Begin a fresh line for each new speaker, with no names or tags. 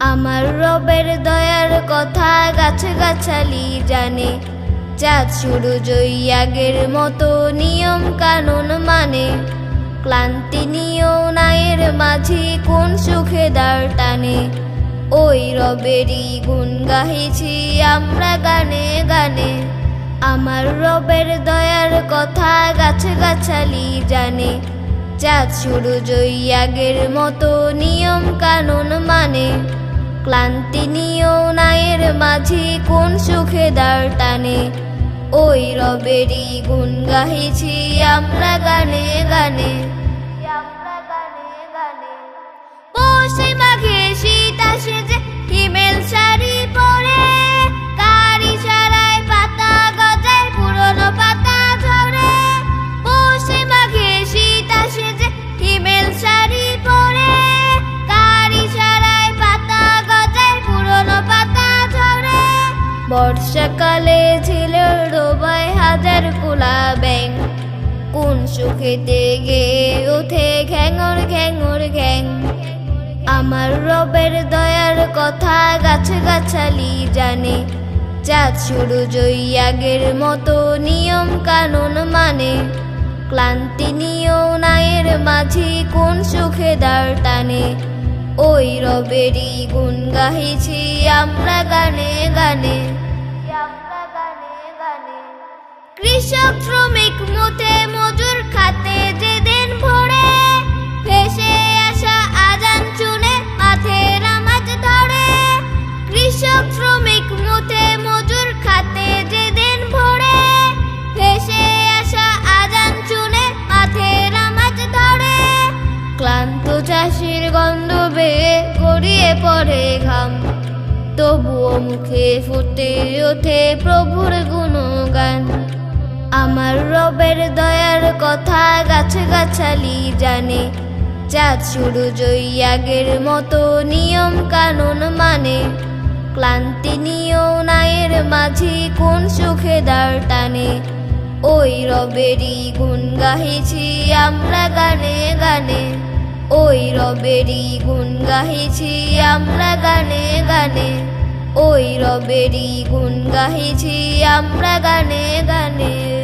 আমার রবের দয়ার কথা গাছ গাছালি জানে। চাঁদ শুরু আগের মতো নিয়ম কানুন মানে। ক্লান্তি নিও নায়ের মাঝি কোন সুখে দাঁড় টানে। ওই রবেরই গুণ গাহিছি আমরা গানে গানে। আমার রবের দয়ার কথা গাছ গাছালি জানে। চাঁদ শুরু আগের মতো নিয়ম ক্লান্তি নিও নায়ের মাঝি, কোন সুখে দাঁড় টানে। ওই রবেরই গুণ গাহিছি আমরা গানে গানে। বর্ষাকালে ঝিলের ডোবায় হাজার কুলা ব্যাং কোন সুখেতে গে ওঠে ঘ্যাঙর ঘ্যাঙর ঘ্যাং। আমার রবের দয়ার কথা গাছ গাছালি জানে। চাঁদ শুরু আগের মতো নিয়ম কানুন মানে। ক্লান্তি নিও নায়ের মাঝি কোন সুখে দাঁড় টানে। ওই রবেরই গুণ গাহিছি আমরা গানে গানে। কৃষক শ্রমিক মুঠে মজুর খাতে যে দিন ভরে ভেসে আসা আজান চুনে মাঠে নামাজ ধরে। কৃষক শ্রমিক মুঠে মজুর খাতে যে দিন ভরে ভেসে আসা আজান চুনে মাঠে নামাজ ধরে। ক্লান্ত চাষির গন্ধ বেয়ে গড়িয়ে পড়ে ঘাম। তবুও মুখে ফুটে ওঠে প্রভুর গুণগান। আমার রবের দয়ার কথা গাছ গাছালি জানে। চাঁদ শুরু আগের মতো নিয়ম কানুন মানে। ক্লান্তি নিও নায়ের মাঝি কোন সুখে দাঁড় টানে। ওই রবেরই গুণ গাহিছি আমরা গানে গানে। ওই রবেরই গুণ গাহিছি আমরা গানে গানে। ওই রবেরই গুণ গাহিছি আমরা গানে গানে।